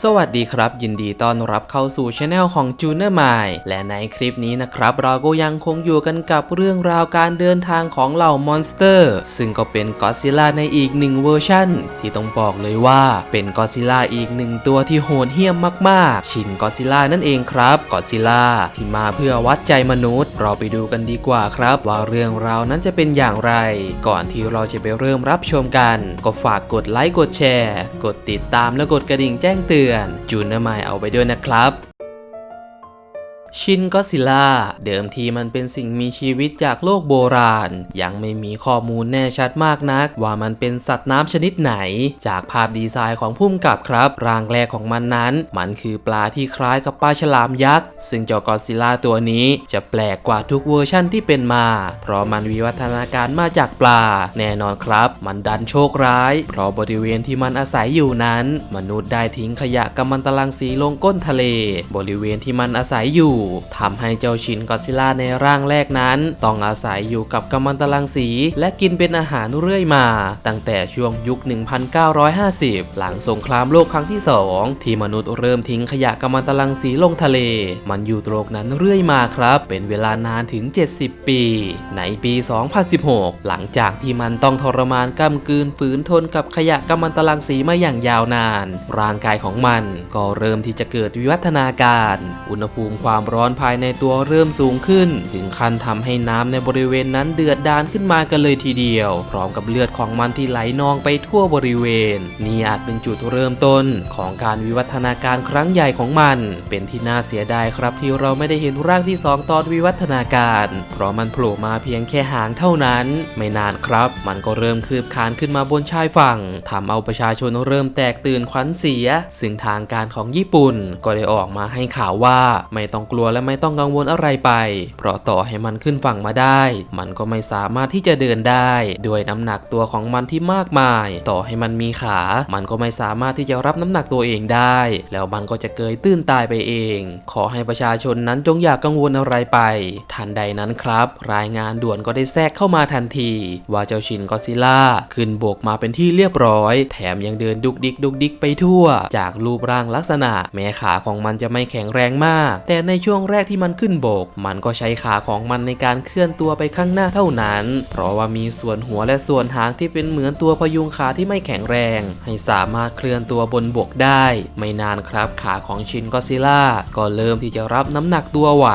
สวัสดีครับ ยินดีต้อนรับเข้าสู่ช anel ของ j u n e r m i และในคลิปนี้นะครับ เราก็ยังคงอยู่กันกับเรื่องราวการเดินทางของเหล่ามอนสเตอร์ ซึ่งก็เป็นก d ซิล่าในอีกหนึ่งเวอร์ชั่น ที่ต้องบอกเลยว่าเป็นก d ซิล่าอีกหนึ่งตัวที่โหดเหี้ยมมากๆ ชินก d ซิล่านั่นเองครับก d ซิล่าที่มาเพื่อวัดใจมนุษย์ เราไปดูกันดีกว่าครับ ว่าเรื่องราวนั้นจะเป็นอย่างไร ก่อนที่เราจะไปเริ่มรับชมกัน ก็ฝากกดไลค์กดแชร์ กดติดตามและกดกระดิ่งแจ้งเตือนจูนเนอร์ไมเอาไปด้วยนะครับ ชินก็ซิล่าเดิมทีมันเป็นสิ่งมีชีวิตจากโลกโบราณ ยังไม่มีข้อมูลแน่ชัดมากนัก ว่ามันเป็นสัตว์น้ำชนิดไหน จากภาพดีไซน์ของพุ่มกับครับ ร่างแรกของมันนั้น มันคือปลาที่คล้ายกับปลาฉลามยักษ์ ซึ่งเจ้ากอซิล่าตัวนี้จะแปลกกว่าทุกเวอร์ชั่นที่เป็นมา เพราะมันวิวัฒนาการมาจากปลา แน่นอนครับ มันดันโชคร้าย เพราะบริเวณที่มันอาศัยอยู่นั้น มนุษย์ได้ทิ้งขยะกัมมันตรังสีลงก้นทะเล บริเวณที่มันอาศัยอยู่ทำให้เจ้าชินกอดซิลล่าในร่างแรกนั้น ต้องอาศัยอยู่กับกัมมันตรังสี และกินเป็นอาหารเรื่อยมา ตั้งแต่ช่วงยุค 1950 หลังสงครามโลกครั้งที่ 2 ที่มนุษย์เริ่มทิ้งขยะกัมมันตรังสีลงทะเล มันอยู่ตรงนั้นเรื่อยมาครับ เป็นเวลานานถึง 70 ปี ในปี 2016 หลังจากที่มันต้องทรมานก้ำกืนฝืนทนกับขยะกัมมันตรังสีมาอย่างยาวนาน ร่างกายของมันก็เริ่มที่จะเกิดวิวัฒนาการ อุณหภูมิความร้อนภายในตัวเริ่มสูงขึ้น ถึงขั้นทำให้น้ำในบริเวณนั้นเดือดดานขึ้นมากันเลยทีเดียว พร้อมกับเลือดของมันที่ไหลนองไปทั่วบริเวณ นี่อาจเป็นจุดเริ่มต้นของการวิวัฒนาการครั้งใหญ่ของมัน เป็นที่น่าเสียดายครับที่เราไม่ได้เห็นร่างที่สองตอนวิวัฒนาการ เพราะมันโผล่มาเพียงแค่หางเท่านั้น ไม่นานครับ มันก็เริ่มคืบคลานขึ้นมาบนชายฝั่งทำเอาประชาชนเริ่มแตกตื่นขวัญเสีย ซึ่งทางการของญี่ปุ่นก็ได้ออกมาให้ข่าวว่าไม่ต้องกลัวและไม่ต้องกังวลอะไรไป เพราะต่อให้มันขึ้นฝั่งมาได้ มันก็ไม่สามารถที่จะเดินได้ ด้วยน้ำหนักตัวของมันที่มากมาย ต่อให้มันมีขา มันก็ไม่สามารถที่จะรับน้ำหนักตัวเองได้ แล้วมันก็จะเกยตื้นตายไปเอง ขอให้ประชาชนนั้นจงอย่ากกังวลอะไรไป ทันใดนั้นครับ รายงานด่วนก็ได้แทรกเข้ามาทันที ว่าเจ้าชินกอซิล่าขึ้นบกมาเป็นที่เรียบร้อย แถมยังเดินดุกดิกดุกดิกไปทั่ว จากรูปร่างลักษณะ แม้ขาของมันจะไม่แข็งแรงมาก แต่ในช่วง่วงแรกที่มันขึ้นบก มันก็ใช้ขาของมันในการเคลื่อนตัวไปข้างหน้าเท่านั้น เพราะว่ามีส่วนหัวและส่วนหางที่เป็นเหมือนตัวพยุงขาที่ไม่แข็งแรง ให้สามารถเคลื่อนตัวบนบกได้ ไม่นานครับขาของชินก็ซิล่าก็เริ่มที่จะรับน้ำหนักตัวไหว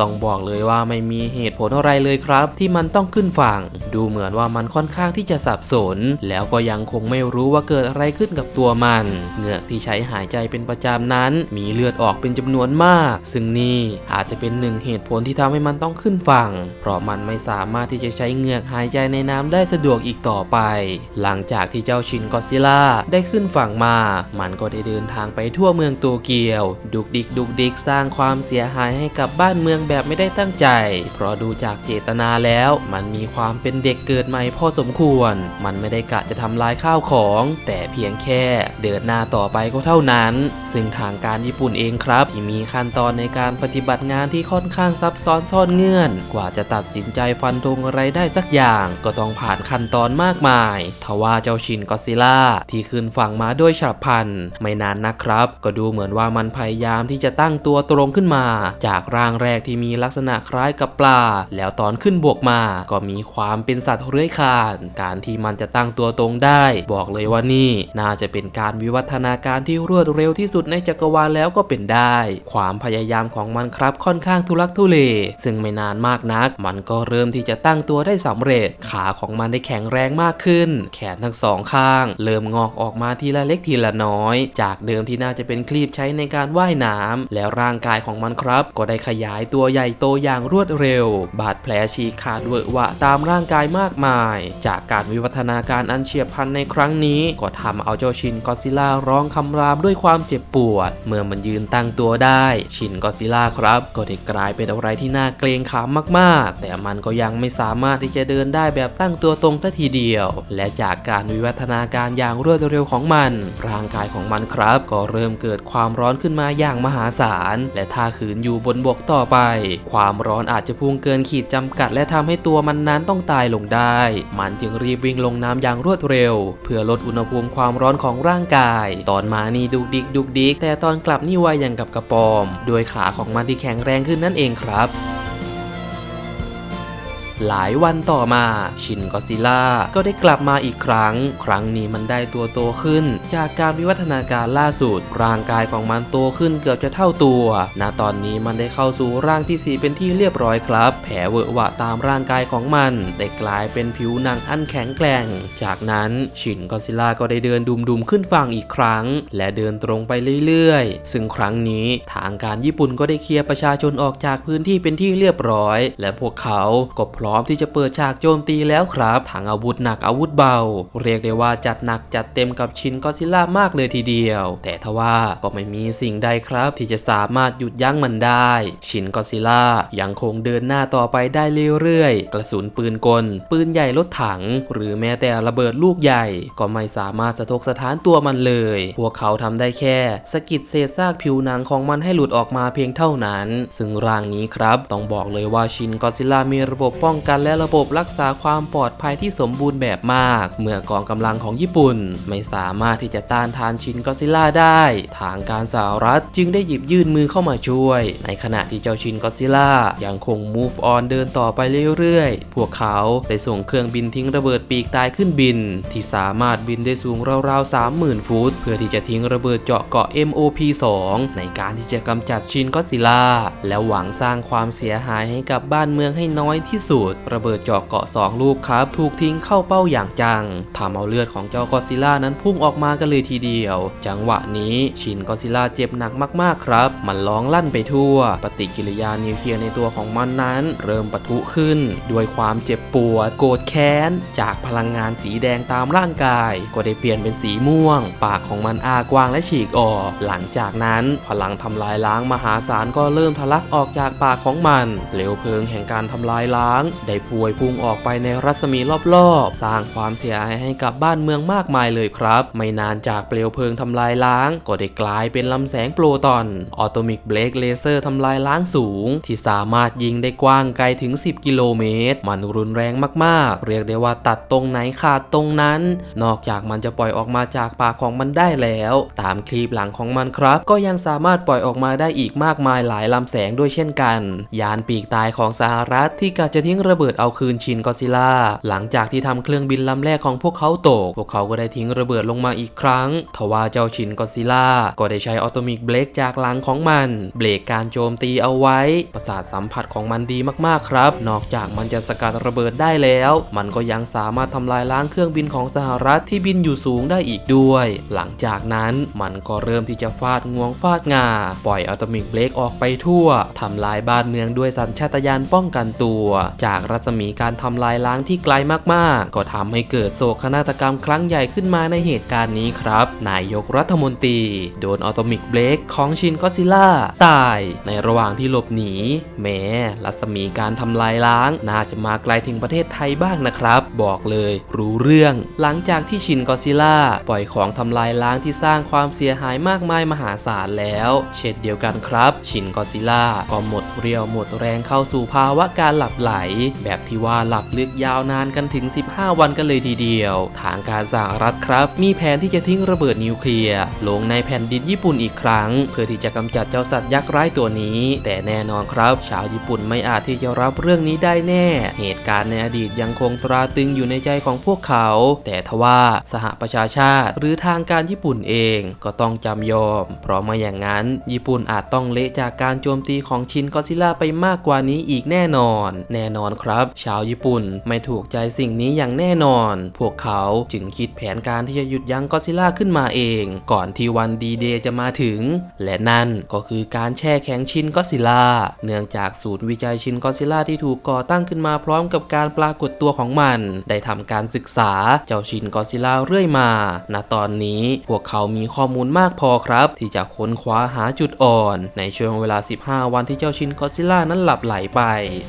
ต้องบอกเลยว่าไม่มีเหตุผลอะไรเลยครับ ที่มันต้องขึ้นฝั่ง ดูเหมือนว่ามันค่อนข้างที่จะสับสน แล้วก็ยังคงไม่รู้ว่าเกิดอะไรขึ้นกับตัวมัน เหงือกที่ใช้หายใจเป็นประจำนั้น มีเลือดออกเป็นจำนวนมาก ซึ่งนี่อาจจะเป็นหนึ่งเหตุผลที่ทำให้มันต้องขึ้นฝั่ง เพราะมันไม่สามารถที่จะใช้เหงือกหายใจในน้ำได้สะดวกอีกต่อไป หลังจากที่เจ้าชินกอซิล่าได้ขึ้นฝั่งมา มันก็ได้เดินทางไปทั่วเมืองโตเกียว ดุกดิกดุกดิกสร้างความเสียหายให้กับบ้านเมืองแบบไม่ได้ตั้งใจ เพราะดูจากเจตนาแล้ว มันมีความเป็นเด็กเกิดใหม่พอสมควร มันไม่ได้กะจะทำลายข้าวของ แต่เพียงแค่เดินหน้าต่อไปก็เท่านั้น ซึ่งทางการญี่ปุ่นเองครับ ที่มีขั้นตอนในการปฏิบัติงานที่ค่อนข้างซับซ้อนซ่อนเงื่อน กว่าจะตัดสินใจฟันธงอะไรได้สักอย่าง ก็ต้องผ่านขั้นตอนมากมาย ทว่าเจ้าชินกอซิล่าที่ขึ้นฝั่งมาด้วยฉับพลัน ไม่นานนะครับ ก็ดูเหมือนว่ามันพยายามที่จะตั้งตัวตรงขึ้นมา จากร่างแรกที่มีลักษณะคล้ายกับปลา แล้วตอนขึ้นบวกมา ก็มีความเป็นสัตว์เลื้อยคาน การที่มันจะตั้งตัวตรงได้ บอกเลยว่านี่ น่าจะเป็นการวิวัฒนาการที่รวดเร็วที่สุดในจักรวาลแล้วก็เป็นได้ ความพยายามของมันครับค่อนข้างทุลักทุเลซึ่งไม่นานมากนัก มันก็เริ่มที่จะตั้งตัวได้สำเร็จ ขาของมันได้แข็งแรงมากขึ้น แขนทั้งสองข้าง เริ่มงอกออกมาทีละเล็กทีละน้อย จากเดิมที่น่าจะเป็นคลีบใช้ในการว่ายน้ำแล้วร่างกายของมันครับ ก็ได้ขยายตัวใหญ่โตอย่างรวดเร็ว บาดแผลฉีกขาดเวอะวะตามร่างกายมากมาย จากการวิวัฒนาการอันเฉียบพลันในครั้งนี้ ก็ทำเอาเจ้าชินกอซิล่าร้องคำรามด้วยความเจ็บปวด เมื่อมันยืนตั้งตัวได้ ชินกอซิลล่าล่าครับ ก็ได้กลายเป็นอะไรที่น่าเกรงขามมากๆ แต่มันก็ยังไม่สามารถที่จะเดินได้แบบตั้งตัวตรงสัทีเดียว และจากการวิวัฒนาการอย่างรวดเร็วของมัน ร่างกายของมันครับ ก็เริ่มเกิดความร้อนขึ้นมาอย่างมหาศาล และถ้าขืนอยู่บนบกต่อไป ความร้อนอาจจะพุ่งเกินขีดจำกัด และทำให้ตัวมันนั้นต้องตายลงได้ มันจึงรีบวิ่งลงน้ำอย่างรวดเร็ว เพื่อลดอุณหภูมิความร้อนของร่างกาย ตอนมานี่ดุกดิกดุกดิกแต่ตอนกลับนี่ไวอย่างกับกระปอมด้วยขาของมันที่แข็งแรงขึ้นนั่นเองครับ หลายวันต่อมาชินกอซิล่าก็ได้กลับมาอีกครั้ง ครั้งนี้มันได้ตัวโตขึ้น จากการวิวัฒนาการล่าสุด ร่างกายของมันโตขึ้นเกือบจะเท่าตัวณตอนนี้มันได้เข้าสู่ร่างที่ 4 เป็นที่เรียบร้อยครับ แผลเวอะวะตามร่างกายของมันได้กลายเป็นผิวหนังอันแข็งแกร่ง จากนั้นชินกอซิล่าก็ได้เดินดุมๆขึ้นฝั่งอีกครั้ง และเดินตรงไปเรื่อยๆ ซึ่งครั้งนี้ทางการญี่ปุ่นก็ได้เคลียร์ประชาชนออกจากพื้นที่เป็นที่เรียบร้อย และพวกเขาก็พร้อมร้อมที่จะเปิดฉากโจมตีแล้วครับทั้งอาวุธหนักอาวุธเบา เรียกได้ว่าจัดหนักจัดเต็มกับชินก็ซิล่ามากเลยทีเดียว แต่ทว่าก็ไม่มีสิ่งใดครับ ที่จะสามารถหยุดยั้งมันได้ ชินก็ซิล่ายังคงเดินหน้าต่อไปได้เรื่อยๆ กระสุนปืนกล ปืนใหญ่รถถัง หรือแม้แต่ระเบิดลูกใหญ่ ก็ไม่สามารถสะทกสถานตัวมันเลย พวกเขาทำได้แค่สกิดเศษซากผิวหนังของมันให้หลุดออกมาเพียงเท่านั้น ซึ่งร่างนี้ครับ ต้องบอกเลยว่าชินก็ซิลล่ามีระบบป้องกันและระบบรักษาความปลอดภัยที่สมบูรณ์แบบมาก เมื่อกองกำลังของญี่ปุ่น ไม่สามารถที่จะต้านทานชินก็อดซิล่าได้ ทางการสหรัฐจึงได้หยิบยื่นมือเข้ามาช่วย ในขณะที่เจ้าชินก็อดซิล่ายังคง move on เดินต่อไปเรื่อยๆ พวกเขาได้ส่งเครื่องบินทิ้งระเบิดปีกตายขึ้นบิน ที่สามารถบินได้สูงราวๆ 30,000 ฟุต เพื่อที่จะทิ้งระเบิดเจาะเกาะ MOP 2ในการที่จะกำจัดชินก็อดซิล่าและหวังสร้างความเสียหายให้กับบ้านเมืองให้น้อยที่สุดระเบิดเจาะเกาะ2ลูกครับถูกทิ้งเข้าเป้าอย่างจังทำเอาเลือดของเจ้ากอซิล่านั้นพุ่งออกมากันเลยทีเดียว จังหวะนี้ชินกอซิลล่าเจ็บหนักมากๆครับ มันร้องลั่นไปทั่ว ปฏิกิริยานิวเคลียร์ในตัวของมันนั้น เริ่มปะทุขึ้น ด้วยความเจ็บปวดโกรธแค้น จากพลังงานสีแดงตามร่างกาย ก็ได้เปลี่ยนเป็นสีม่วง ปากของมันอากว้างและฉีกออก หลังจากนั้นพลังทำลายล้างมหาศาลก็เริ่มทะลักออกจากปากของมันเปลวเพลิงแห่งการทำลายล้างได้พวยพุ่งออกไปในรัศมีรอบๆ สร้างความเสียหายให้กับบ้านเมืองมากมายเลยครับ ไม่นานจากเปลวเพลิงทำลายล้าง ก็ได้กลายเป็นลำแสงโปรตอน ออโตมิกเบลกเลเซอร์ทำลายล้างสูง ที่สามารถยิงได้กว้างไกลถึง 10 กิโลเมตร มันรุนแรงมากๆ เรียกได้ว่าตัดตรงไหนขาดตรงนั้น นอกจากมันจะปล่อยออกมาจากปากของมันได้แล้ว ตามคลิปหลังของมันครับ ก็ยังสามารถปล่อยออกมาได้อีกมากมายหลายลำแสงด้วยเช่นกัน ยานปีกตายของสหรัฐที่กะจะทิ้งระเบิดเอาคืนชินกอซิล่า หลังจากที่ทำเครื่องบินลำแรกของพวกเขาตก พวกเขาก็ได้ทิ้งระเบิดลงมาอีกครั้ง ทว่าเจ้าชินกอซิล่า ก็ได้ใช้ออโตมิกเบรกจากหลังของมัน เบรกการโจมตีเอาไว้ ประสาทสัมผัสของมันดีมากๆครับ นอกจากมันจะสกัดระเบิดได้แล้ว มันก็ยังสามารถทำลายล้างเครื่องบินของสหรัฐที่บินอยู่สูงได้อีกด้วย หลังจากนั้นมันก็เริ่มที่จะฟาดงวงฟาดงา ปล่อยออโตมิกเบรกออกไปทั่วทำลายบ้านเมืองด้วยสัญชาตญาณป้องกันตัว จากากรัศมีการทำลายล้างที่ไกลมากๆ ก็ทำให้เกิดโศกนาฏกรรมครั้งใหญ่ขึ้นมาในเหตุการณ์นี้ครับ นายกรัฐมนตรี โดนออโตมิกเบรกของชินก็ซิล่าตายในระหว่างที่หลบหนีแม้รัศมีการทำลายล้าง น่าจะมาไกลถึงประเทศไทยบ้างนะครับ บอกเลยรู้เรื่อง หลังจากที่ชินก็ซิล่าปล่อยของทำลายล้างที่สร้างความเสียหายมากมายมหาศาลแล้ว เช่นเดียวกันครับ ชินก็ซิลล่าก็หมดเรี่ยวหมดแรงเข้าสู่ภาวะการหลับไหลแบบที่ว่าหลับลึกยาวนานกันถึง 15 วันกันเลยทีเดียว ทางการสหรัฐครับ มีแผนที่จะทิ้งระเบิดนิวเคลียร์ลงในแผ่นดินญี่ปุ่นอีกครั้ง เพื่อที่จะกำจัดเจ้าสัตว์ยักษ์ร้ายตัวนี้ แต่แน่นอนครับ ชาวญี่ปุ่นไม่อาจที่จะรับเรื่องนี้ได้แน่ เหตุการณ์ในอดีตยังคงตราตรึงอยู่ในใจของพวกเขา แต่ทว่าสหประชาชาติ หรือทางการญี่ปุ่นเองก็ต้องจำยอม เพราะไม่อย่างนั้น ญี่ปุ่นอาจต้องเละจากการโจมตีของชินกอซิล่าไปมากกว่านี้อีกแน่นอน แน่นอนครับ ชาวญี่ปุ่นไม่ถูกใจสิ่งนี้อย่างแน่นอน พวกเขาจึงคิดแผนการที่จะหยุดยั้งก็ซิล่าขึ้นมาเอง ก่อนที่วันดีเดย์จะมาถึง และนั่นก็คือการแช่แข็งชินก็ซิล่าเนื่องจากศูนย์วิจัยชินก็ซิล่าที่ถูกก่อตั้งขึ้นมาพร้อมกับการปรากฏตัวของมัน ได้ทำการศึกษาเจ้าชินก็ซิล่าเรื่อยมา ณ ตอนนี้พวกเขามีข้อมูลมากพอครับ ที่จะค้นคว้าหาจุดอ่อน ในช่วงเวลา 15 วันที่เจ้าชินก็ซิล่านั้นหลับไหลไป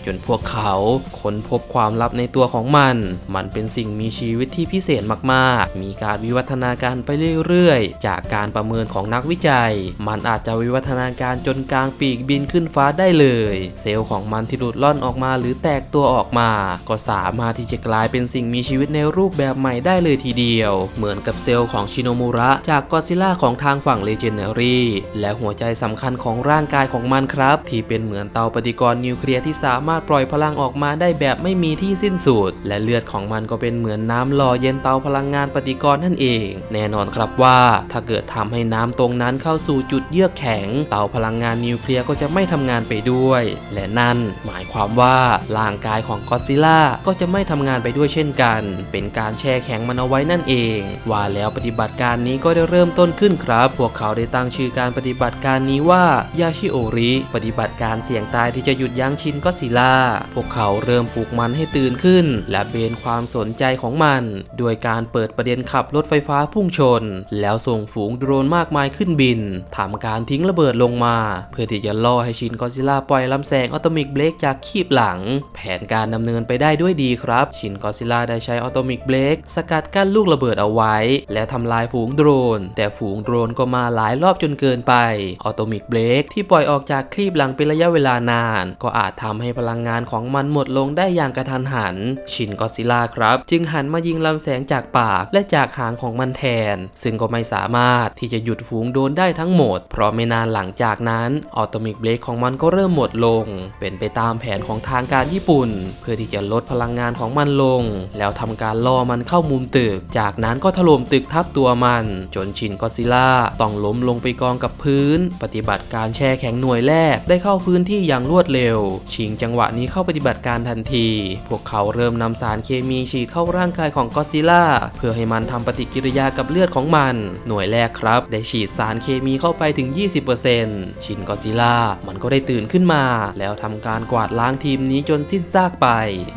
จนพวกเขาค้นพบความลับในตัวของมัน มันเป็นสิ่งมีชีวิตที่พิเศษมากๆ มีการวิวัฒนาการไปเรื่อยๆ จากการประเมินของนักวิจัย มันอาจจะวิวัฒนาการจนกลางปีกบินขึ้นฟ้าได้เลย เซลล์ของมันที่หลุดล่อนออกมาหรือแตกตัวออกมา ก็สามารถที่จะกลายเป็นสิ่งมีชีวิตในรูปแบบใหม่ได้เลยทีเดียว เหมือนกับเซลล์ของชิโนมูระจากกอซิล่าของทางฝั่งเลเจนเนอรี่ และหัวใจสำคัญของร่างกายของมันครับ ที่เป็นเหมือนเตาปฏิกรณ์นิวเคลียร์ที่สามารถปล่อยพลังออกมาได้แบบไม่มีที่สิ้นสุด และเลือดของมันก็เป็นเหมือนน้ำหล่อเย็นเตาพลังงานปฏิกรณ์นั่นเอง แน่นอนครับว่าถ้าเกิดทำให้น้ำตรงนั้นเข้าสู่จุดเยือกแข็ง เตาพลังงานนิวเคลียร์ก็จะไม่ทำงานไปด้วย และนั่นหมายความว่าร่างกายของก็อซิล่าก็จะไม่ทำงานไปด้วยเช่นกัน เป็นการแช่แข็งมันเอาไว้นั่นเอง ว่าแล้วปฏิบัติการนี้ก็ได้เริ่มต้นขึ้นครับ พวกเขาได้ตั้งชื่อการปฏิบัติการนี้ว่ายาชิโอริ ปฏิบัติการเสี่ยงตายที่จะหยุดยั้งชินก็อดซิลล่า พวกเขาเริ่มปลุกมันให้ตื่นขึ้น และเบนความสนใจของมันโดยการเปิดประเด็นขับรถไฟฟ้าพุ่งชน แล้วส่งฝูงโดรนมากมายขึ้นบินทำการทิ้งระเบิดลงมา เพื่อที่จะล่อให้ชินกอซิล่าปล่อยลำแสงออโตมิกเบรกจากคีบหลัง แผนการดำเนินไปได้ด้วยดีครับ ชินกอซิลล่าได้ใช้ออโตมิกเบรกสกัดกั้นลูกระเบิดเอาไว้ และทำลายฝูงโดรน แต่ฝูงโดรนก็มาหลายรอบจนเกินไปออโตมิกเบรกที่ปล่อยออกจากคลีบหลังเป็นระยะเวลานาน ก็อาจทำให้พลังงานของมันหมมดลงได้อย่างกระทันหัน ชินก็ซิล่าครับ จึงหันมายิงลำแสงจากปากและจากหางของมันแทน ซึ่งก็ไม่สามารถที่จะหยุดฝูงโดนได้ทั้งหมด เพราะไม่นานหลังจากนั้นออโตมิกเบรกของมันก็เริ่มหมดลง เป็นไปตามแผนของทางการญี่ปุ่น เพื่อที่จะลดพลังงานของมันลง แล้วทำการล่อมันเข้ามุมตึก จากนั้นก็ถล่มตึกทับตัวมัน จนชินก็ซิล่าต้องล้มลงไปกองกับพื้น ปฏิบัติการแช่แข็งหน่วยแรกได้เข้าพื้นที่อย่างรวดเร็ว ชิงจังหวะนี้เข้าปฏิบัติการทันที พวกเขาเริ่มนำสารเคมีฉีดเข้าร่างกายของก็อดซิล่าเพื่อให้มันทำปฏิกิริยากับเลือดของมัน หน่วยแรกครับ ได้ฉีดสารเคมีเข้าไปถึง 20%ชินก็อดซิลล่ามันก็ได้ตื่นขึ้นมา แล้วทำการกวาดล้างทีมนี้จนสิ้นซากไป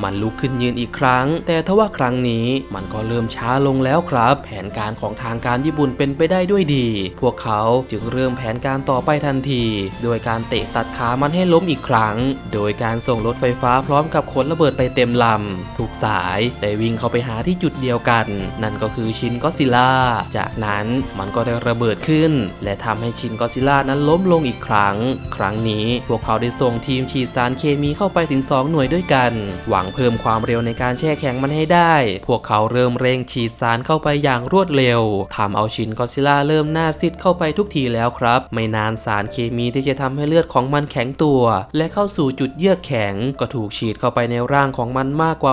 มันลุกขึ้นยืนอีกครั้ง แต่ทว่าครั้งนี้มันก็เริ่มช้าลงแล้วครับ แผนการของทางการญี่ปุ่นเป็นไปได้ด้วยดี พวกเขาจึงเริ่มแผนการต่อไปทันที โดยการเตะตัดขามันให้ล้มอีกครั้ง โดยการส่งรถไฟฟ้าพร้อมมกับขนระเบิดไปเต็มลำทุกสายได้วิ่งเข้าไปหาที่จุดเดียวกัน นั่นก็คือชินก็อดซิล่า จากนั้นมันก็ได้ระเบิดขึ้น และทำให้ชินก็อดซิล่านั้นล้มลงอีกครั้ง ครั้งนี้พวกเขาได้ส่งทีมฉีดสารเคมีเข้าไปถึง 2 หน่วยด้วยกัน หวังเพิ่มความเร็วในการแช่แข็งมันให้ได้ พวกเขาเริ่มเร่งฉีดสารเข้าไปอย่างรวดเร็วทำเอาชินก็อดซิล่าเริ่มหน้าซีดเข้าไปทุกทีแล้วครับ ไม่นานสารเคมีที่จะทำให้เลือดของมันแข็งตัว และเข้าสู่จุดเยือกแข็งก็ถูกฉีดเข้าไปในร่างของมันมากกว่า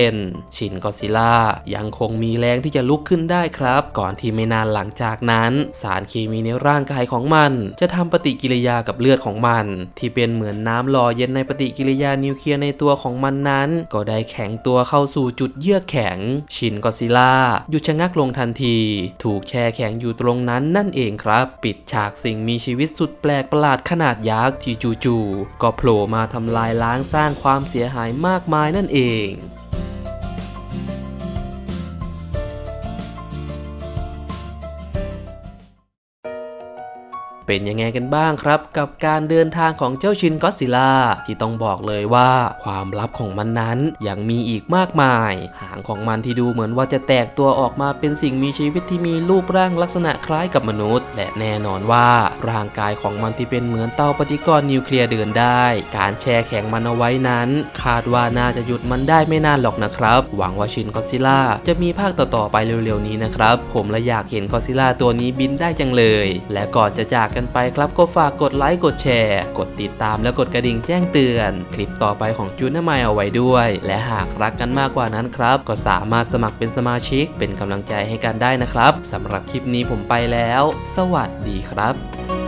100%ชินก็อซิล่ายังคงมีแรงที่จะลุกขึ้นได้ครับ ก่อนที่ไม่นานหลังจากนั้น สารเคมีในร่างกายของมัน จะทำปฏิกิริยากับเลือดของมัน ที่เป็นเหมือนน้ำหล่อเย็นในปฏิกิริยานิวเคลียร์ในตัวของมันนั้น ก็ได้แข็งตัวเข้าสู่จุดเยือกแข็ง ชินก็อซิลล่าหยุดชะงักลงทันที ถูกแช่แข็งอยู่ตรงนั้นนั่นเองครับ ปิดฉากสิ่งมีชีวิตสุดแปลกประหลาดขนาดยักษ์ที่จู่ๆก็โผล่มาทำลายล้างสร้างความเสียหายมากมายนั่นเอง เป็นยังไงกันบ้างครับ กับการเดินทางของเจ้าชินก็อดซิลล่าที่ต้องบอกเลยว่าความลับของมันนั้นยังมีอีกมากมาย หางของมันที่ดูเหมือนว่าจะแตกตัวออกมาเป็นสิ่งมีชีวิตที่มีรูปร่างลักษณะคล้ายกับมนุษย์ และแน่นอนว่าร่างกายของมันที่เป็นเหมือนเตาปฏิกรณ์นิวเคลียร์เดินได้ การแช่แข็งมันเอาไว้นั้น คาดว่าน่าจะหยุดมันได้ไม่นานหรอกนะครับ หวังว่าชินก็อดซิลล่าจะมีภาคต่อๆไปเร็วๆนี้นะครับ ผมและอยากเห็นก็อดซิลล่าตัวนี้บินได้จังเลย และก่อนจะจากกันไปครับก็ฝากกดไลค์กดแชร์ กดติดตามและกดกระดิ่งแจ้งเตือน คลิปต่อไปของจูนน่ามายเอาไว้ด้วย และหากรักกันมากกว่านั้นครับ ก็สามารถสมัครเป็นสมาชิกเป็นกำลังใจให้กันได้นะครับสำหรับคลิปนี้ผมไปแล้ว สวัสดีครับ